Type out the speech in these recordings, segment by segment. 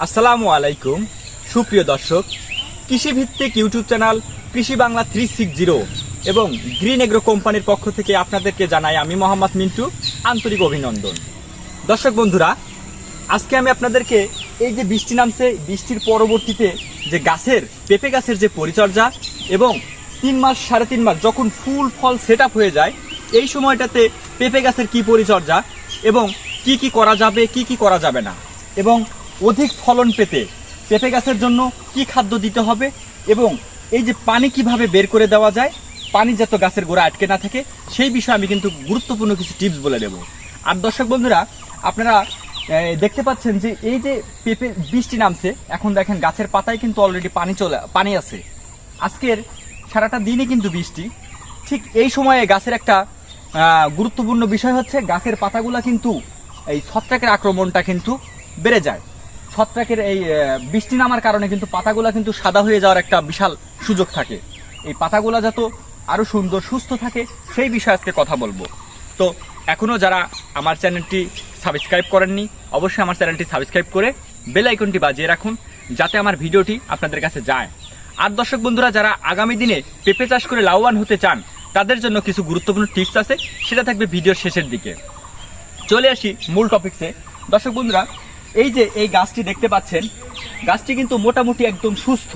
আসসালামু আলাইকুম, সুপ্রিয় দর্শক, কৃষিভিত্তিক YouTube channel Krishi Bangla three six zero এবং গ্রিন এগ্রো কোম্পানির পক্ষ থেকে আপনাদেরকে জানাই আমি মোহাম্মদ মিন্টু, আন্তরিক অভিনন্দন। দর্শক বন্ধুরা, আজকে আমি আপনাদেরকে এই যে বৃষ্টি নামছে, বৃষ্টির পরবর্তীতে যে গাছের, পেঁপে গাছের যে পরিচর্যা এবং তিন মাস, সাড়ে তিন মাস যখন ফুল ফল সেট হয়ে যায়, এই সময়টাতে পেঁপে গাছের কি পরিচর্যা এবং কি কি করা যাবে, কি কি করা যাবে না? এবং অধিক ফলন পেতে পেঁপে গাছের জন্য কি খাদ্য দিতে হবে এবং এই যে পানি কীভাবে বের করে দেওয়া যায় পানি যাতে গাছের গোড়া আটকে না থাকে, সেই বিষয়ে আমি কিন্তু গুরুত্বপূর্ণ কিছু টিপস বলে দেবো। আর দর্শক বন্ধুরা, আপনারা দেখতে পাচ্ছেন যে এই যে পেঁপে বৃষ্টি নামছে, এখন দেখেন গাছের পাতায় কিন্তু অলরেডি পানি চলে, পানি আছে। আজকের সারাটা দিনে কিন্তু বৃষ্টি। ঠিক এই সময়ে গাছের একটা গুরুত্বপূর্ণ বিষয় হচ্ছে গাছের পাতাগুলো কিন্তু এই ছত্রাকের আক্রমণটা কিন্তু বেড়ে যায়। ছত্রাকের এই বৃষ্টি নামার কারণে কিন্তু পাতাগুলা কিন্তু সাদা হয়ে যাওয়ার একটা বিশাল সুযোগ থাকে। এই পাতাগুলা যত আরও সুন্দর, সুস্থ থাকে, সেই বিষয়ে আজকে কথা বলব। তো এখনও যারা আমার চ্যানেলটি সাবস্ক্রাইব করেননি, অবশ্যই আমার চ্যানেলটি সাবস্ক্রাইব করে বেল আইকনটি বাজিয়ে রাখুন, যাতে আমার ভিডিওটি আপনাদের কাছে যায়। আর দর্শক বন্ধুরা, যারা আগামী দিনে পেঁপে চাষ করে লাভবান হতে চান, তাদের জন্য কিছু গুরুত্বপূর্ণ টিপস আছে, সেটা থাকবে ভিডিওর শেষের দিকে। চলে আসি মূল টপিকসে দর্শক বন্ধুরা এই যে এই গাছটি দেখতে পাচ্ছেন, গাছটি কিন্তু মোটামুটি একদম সুস্থ।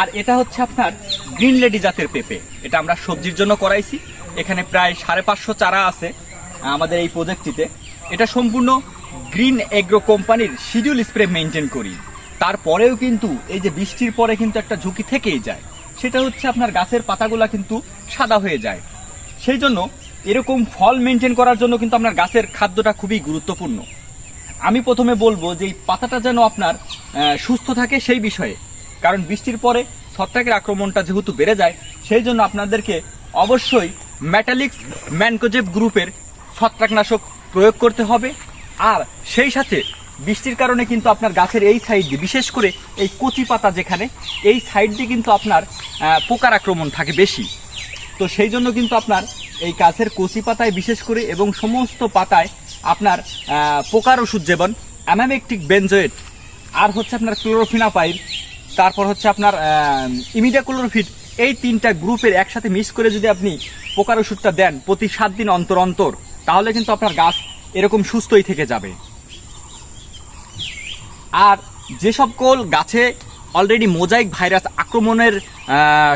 আর এটা হচ্ছে আপনার গ্রিন লেডি জাতের পেঁপে। এটা আমরা সবজির জন্য করাইছি। এখানে প্রায় সাড়ে পাঁচশো চারা আছে আমাদের এই প্রজেক্টটিতে। এটা সম্পূর্ণ গ্রিন এগ্রো কোম্পানির শিডিউল স্প্রে মেনটেন করি। তারপরেও কিন্তু এই যে বৃষ্টির পরে কিন্তু একটা ঝুঁকি থেকেই যায়। সেটা হচ্ছে আপনার গাছের পাতাগুলা কিন্তু সাদা হয়ে যায়। সেই জন্য এরকম ফল মেনটেন করার জন্য কিন্তু আপনার গাছের খাদ্যটা খুবই গুরুত্বপূর্ণ। আমি প্রথমে বলব যে এই পাতাটা যেন আপনার সুস্থ থাকে সেই বিষয়ে। কারণ বৃষ্টির পরে ছত্রাকের আক্রমণটা যেহেতু বেড়ে যায়, সেই জন্য আপনাদেরকে অবশ্যই ম্যাটালিক্স ম্যানকোজেব গ্রুপের ছত্রাকনাশক প্রয়োগ করতে হবে। আর সেই সাথে বৃষ্টির কারণে কিন্তু আপনার গাছের এই সাইড দিয়ে, বিশেষ করে এই কচি পাতা যেখানে, এই সাইড দিয়ে কিন্তু আপনার পোকার আক্রমণ থাকে বেশি। তো সেই জন্য কিন্তু আপনার এই গাছের কচি পাতায় বিশেষ করে এবং সমস্ত পাতায় আপনার পোকার ওষুধ যেমন অ্যামামেকটিক বেনজয়েট, আর হচ্ছে আপনার ক্লোরোফিনাপাইড তারপর হচ্ছে আপনার ইমিডাক্লোরোফিট, এই তিনটা গ্রুপের একসাথে মিক্স করে যদি আপনি পোকার ওষুধটা দেন প্রতি সাত দিন অন্তর অন্তর, তাহলে কিন্তু আপনার গাছ এরকম সুস্থই থেকে যাবে। আর যে সকল গাছে অলরেডি মোজাইক ভাইরাস আক্রমণের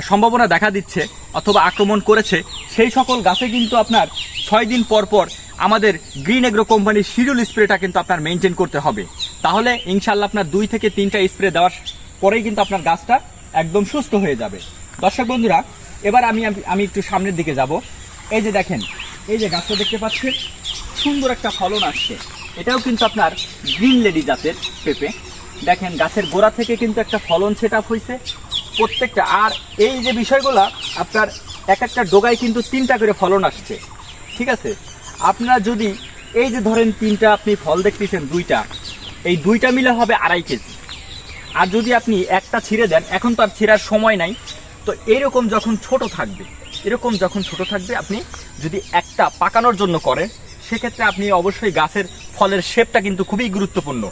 সম্ভাবনা দেখা দিচ্ছে অথবা আক্রমণ করেছে, সেই সকল গাছে কিন্তু আপনার ছয় দিন পর পর আমাদের গ্রিন এগ্রো কোম্পানির শিডিউল স্প্রেটা কিন্তু আপনার মেনটেন করতে হবে। তাহলে ইনশাল্লাহ আপনার দুই থেকে তিনটা স্প্রে দেওয়ার পরেই কিন্তু আপনার গাছটা একদম সুস্থ হয়ে যাবে। দর্শক বন্ধুরা, এবার আমি, আমি- একটু সামনের দিকে যাব। এই যে দেখেন, এই যে গাছটা দেখতে পাচ্ছেন, সুন্দর একটা ফলন আসছে। এটাও কিন্তু আপনার গ্রিন লেডি জাতের পেঁপে। দেখেন, গাছের গোড়া থেকে কিন্তু একটা ফলন সেট আপ হয়েছে প্রত্যেকটা, আর এই যে বিষয়গুলা, আপনার এক একটা ডোগায় কিন্তু তিনটা করে ফলন আসছে। ঠিক আছে? আপনার যদি এই যে ধরেন তিনটা আপনি ফল দেখতেছেন দুইটা, এই দুইটা মিলে হবে আড়াই কেজি। আর যদি আপনি একটা ছিঁড়ে দেন, এখন তো আর ছিঁড়ার সময় নাই, তো এরকম যখন ছোট থাকবে, এরকম যখন ছোট থাকবে, আপনি যদি একটা পাকানোর জন্য করেন, সেক্ষেত্রে আপনি অবশ্যই গাছের ফলের শেপটা কিন্তু খুবই গুরুত্বপূর্ণ।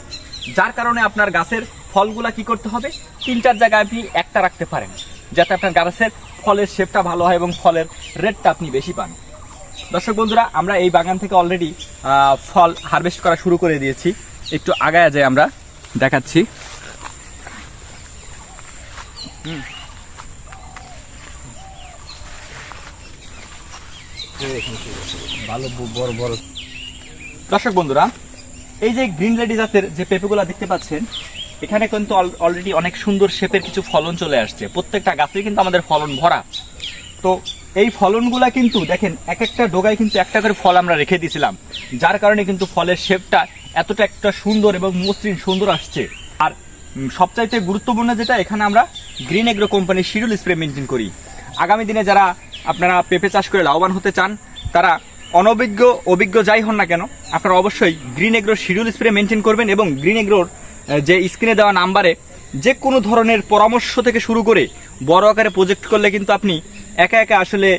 যার কারণে আপনার গাছের ফলগুলা কি করতে হবে? তিনটার জায়গায় আপনি একটা রাখতে পারেন, যাতে আপনার গাছের ফলের শেপটা ভালো হয় এবং ফলের রেটটা আপনি বেশি পান। দর্শক বন্ধুরা, আমরা এই বাগান থেকে অলরেডি ফল হারভেস্ট করা শুরু করে দিয়েছি। একটু আগায় যায় আমরা, দেখাচ্ছি। ভালো দর্শক বন্ধুরা, এই যে গ্রিন লেডি জাতের যে পেঁপেগুলো দেখতে পাচ্ছেন, এখানে কিন্তু অলরেডি অনেক সুন্দর শেপের কিছু ফলন চলে আসছে। প্রত্যেকটা গাছে কিন্তু আমাদের ফলন ভরা। তো এই ফলনগুলা কিন্তু, দেখেন, এক একটা ডোগায় কিন্তু একটা করে ফল আমরা রেখে দিয়েছিলাম যার কারণে কিন্তু ফলের শেপটা এতটা একটা সুন্দর এবং মসৃণ সুন্দর আসছে। আর সবচাইতে গুরুত্বপূর্ণ যেটা, এখানে আমরা গ্রিন এগ্রো কোম্পানির শিডিউল স্প্রে মেনটেন করি। আগামী দিনে যারা আপনারা পেঁপে চাষ করে লাভবান হতে চান, তারা অনভিজ্ঞ, অভিজ্ঞ যাই হন না কেন, আপনারা অবশ্যই গ্রিন এগ্রোর শিডিউল স্প্রে মেনটেন করবেন এবং গ্রিন এগ্রোর যে স্ক্রিনে দেওয়া নাম্বারে যে কোনো ধরনের পরামর্শ থেকে শুরু করে বড় আকারে প্রজেক্ট করলে কিন্তু আপনি একা একা আসলে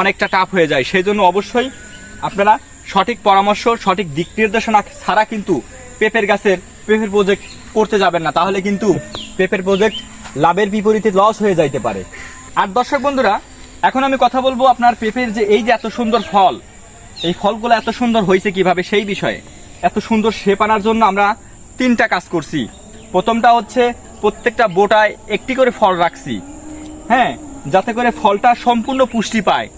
অনেকটা টাফ হয়ে যায়। সেই জন্য অবশ্যই আপনারা সঠিক পরামর্শ, সঠিক দিক নির্দেশনা ছাড়া কিন্তু পেঁপের গাছের, পেঁপের প্রজেক্ট করতে যাবেন না। তাহলে কিন্তু পেঁপের প্রজেক্ট লাভের বিপরীতে লস হয়ে যাইতে পারে। আর দর্শক বন্ধুরা, এখন আমি কথা বলব আপনার পেঁপের যে এই যে এত সুন্দর ফল, এই ফলগুলো এত সুন্দর হয়েছে কীভাবে সেই বিষয়ে। এত সুন্দর শেপ আনার জন্য আমরা তিনটা কাজ করছি। প্রথমটা হচ্ছে প্রত্যেকটা বোটায় একটি করে ফল রাখছি। হ্যাঁ যাতে করে ফলটা সম্পূর্ণ পুষ্টি পায়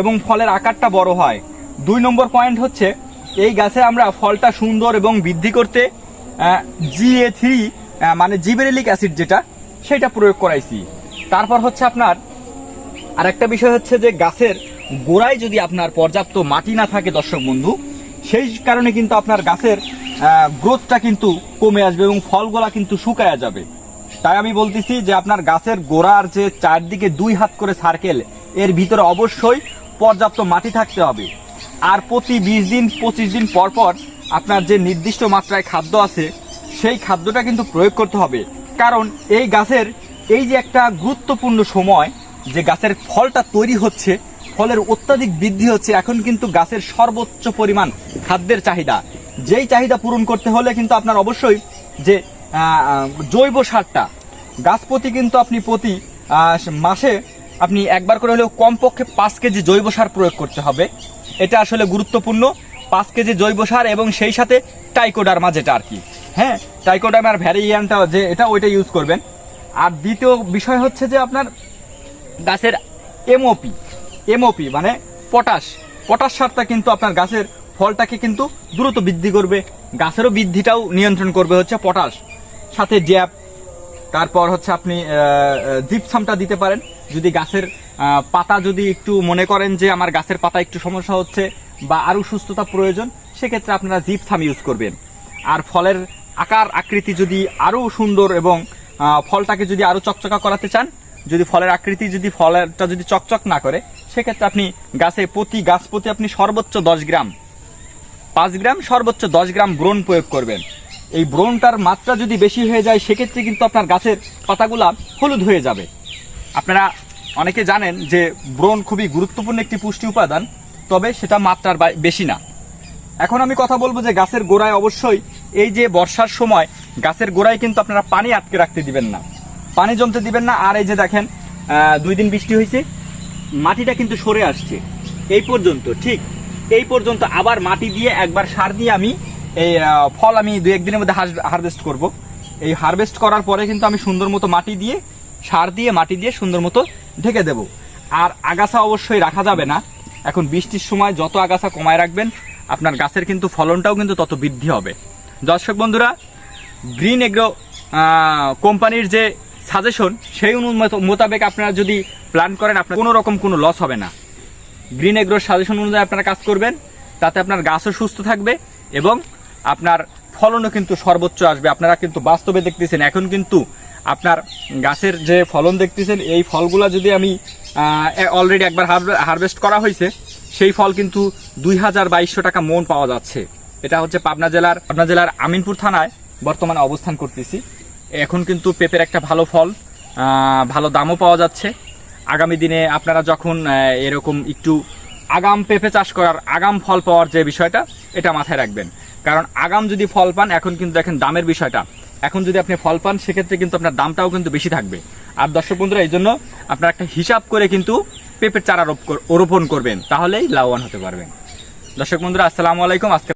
এবং ফলের আকারটা বড় হয়। দুই নম্বর পয়েন্ট হচ্ছে, এই গাছে আমরা ফলটা সুন্দর এবং বৃদ্ধি করতে জিএ থ্রি মানে জিবেরেলিক অ্যাসিড যেটা, সেটা প্রয়োগ করাইছি। তারপর হচ্ছে আপনার আর একটা বিষয় হচ্ছে যে গাছের গোড়ায় যদি আপনার পর্যাপ্ত মাটি না থাকে দর্শক বন্ধু, সেই কারণে কিন্তু আপনার গাছের গ্রোথটা কিন্তু কমে আসবে এবং ফলগুলা কিন্তু শুকায়া যাবে। তাই আমি বলতেছি যে আপনার গাছের গোড়ার যে চারদিকে দুই হাত করে সার্কেল এর ভিতরে অবশ্যই পর্যাপ্ত মাটি থাকতে হবে। আর প্রতি বিশ দিন, পঁচিশ দিন পর পর আপনার যে নির্দিষ্ট মাত্রায় খাদ্য আছে, সেই খাদ্যটা কিন্তু প্রয়োগ করতে হবে। কারণ এই গাছের এই যে একটা গুরুত্বপূর্ণ সময়, যে গাছের ফলটা তৈরি হচ্ছে, ফলের অত্যাধিক বৃদ্ধি হচ্ছে, এখন কিন্তু গাছের সর্বোচ্চ পরিমাণ খাদ্যের চাহিদা। যেই চাহিদা পূরণ করতে হলে কিন্তু আপনার অবশ্যই যে জৈব সারটা। গাছ প্রতি কিন্তু আপনি প্রতি মাসে আপনি একবার করে হলেও কমপক্ষে পাঁচ কেজি জৈব সার প্রয়োগ করতে হবে। এটা আসলে গুরুত্বপূর্ণ। পাঁচ কেজি জৈব সার এবং সেই সাথে টাইকোডার্মা যেটা আর কি। হ্যাঁ টাইকোডার্মার ভ্যারিয়ানটা যে এটা ওইটা ইউজ করবেন। আর দ্বিতীয় বিষয় হচ্ছে যে আপনার গাছের এমওপি এমওপি মানে পটাশ। পটাশ সারটা কিন্তু আপনার গাছের ফলটাকে কিন্তু দ্রুত বৃদ্ধি করবে। গাছেরও বৃদ্ধিটাও নিয়ন্ত্রণ করবে হচ্ছে পটাশ। সাথে জ্যাপ তারপর হচ্ছে আপনি জিপসামটা দিতে পারেন। যদি গাছের পাতা যদি একটু মনে করেন যে আমার গাছের পাতা একটু সমস্যা হচ্ছে বা আরও সুস্থতা প্রয়োজন, সেক্ষেত্রে আপনারা জিপসাম ইউজ করবেন। আর ফলের আকার, আকৃতি যদি আরও সুন্দর এবং ফলটাকে যদি আরও চকচকা করাতে চান, যদি ফলের আকৃতি যদি ফলেরটা যদি চকচক না করে, সেক্ষেত্রে আপনি গাছে প্রতি, গাছ প্রতি আপনি সর্বোচ্চ দশ গ্রাম, পাঁচ গ্রাম সর্বোচ্চ দশ গ্রাম ব্রোন প্রয়োগ করবেন। এই ব্রোনটার মাত্রা যদি বেশি হয়ে যায়, সেক্ষেত্রে কিন্তু আপনার গাছের পাতাগুলা হলুদ হয়ে যাবে। আপনারা অনেকে জানেন যে ব্রোন খুবই গুরুত্বপূর্ণ একটি পুষ্টি উপাদান, তবে সেটা মাত্রার বেশি না। এখন আমি কথা বলব যে গাছের গোড়ায় অবশ্যই এই যে বর্ষার সময়, গাছের গোড়ায় কিন্তু আপনারা পানি আটকে রাখতে দিবেন না। পানি জমতে দিবেন না। আর এই যে দেখেন দুই দিন বৃষ্টি হয়েছে, মাটিটা কিন্তু সরে আসছে। এই পর্যন্ত, ঠিক এই পর্যন্ত আবার মাটি দিয়ে একবার সার দিয়ে আমি এই ফল আমি দু একদিনের মধ্যে হারভেস্ট করব। এই হারভেস্ট করার পরে কিন্তু আমি সুন্দর মতো মাটি দিয়ে, সার দিয়ে, মাটি দিয়ে সুন্দর মতো ঢেকে দেব। আর আগাছা অবশ্যই রাখা যাবে না। এখন বৃষ্টির সময় যত আগাছা কমায় রাখবেন, আপনার গাছের কিন্তু ফলনটাও কিন্তু তত বৃদ্ধি হবে। দর্শক বন্ধুরা গ্রিন এগ্রো কোম্পানির যে সাজেশন সেই মোতাবেক আপনারা যদি প্ল্যান করেন, আপনার কোনো রকম কোনো লস হবে না। গ্রিন এগ্রোর সাজেশন অনুযায়ী আপনারা কাজ করবেন, তাতে আপনার গাছও সুস্থ থাকবে এবং আপনার ফলনও কিন্তু সর্বোচ্চ আসবে। আপনারা কিন্তু বাস্তবে দেখতেছেন। এখন কিন্তু আপনার গাছের যে ফলন দেখতেছেন, এই ফলগুলা যদি আমি অলরেডি একবার হারভেস্ট করা হয়েছে, সেই ফল কিন্তু দুই হাজার বাইশশো টাকা মন পাওয়া যাচ্ছে। এটা হচ্ছে পাবনা জেলার পাবনা জেলার আমিনপুর থানায় বর্তমানে অবস্থান করতেছি। এখন কিন্তু পেঁপের একটা ভালো ফল ভালো দামও পাওয়া যাচ্ছে। আগামী দিনে আপনারা যখন এরকম একটু আগাম পেঁপে চাষ করার, আগাম ফল পাওয়ার যে বিষয়টা, এটা মাথায় রাখবেন। কারণ আগাম যদি ফল পান, এখন কিন্তু দেখেন দামের বিষয়টা। এখন যদি আপনি ফল পান, সেক্ষেত্রে কিন্তু আপনার দামটাও কিন্তু বেশি থাকবে। আর দর্শক বন্ধুরা, এই জন্য আপনার একটা হিসাব করে কিন্তু পেঁপের চারা রোপণ করবেন। তাহলেই লাভবান হতে পারবেন। দর্শক বন্ধুরা, আসসালামু আলাইকুম। আজকে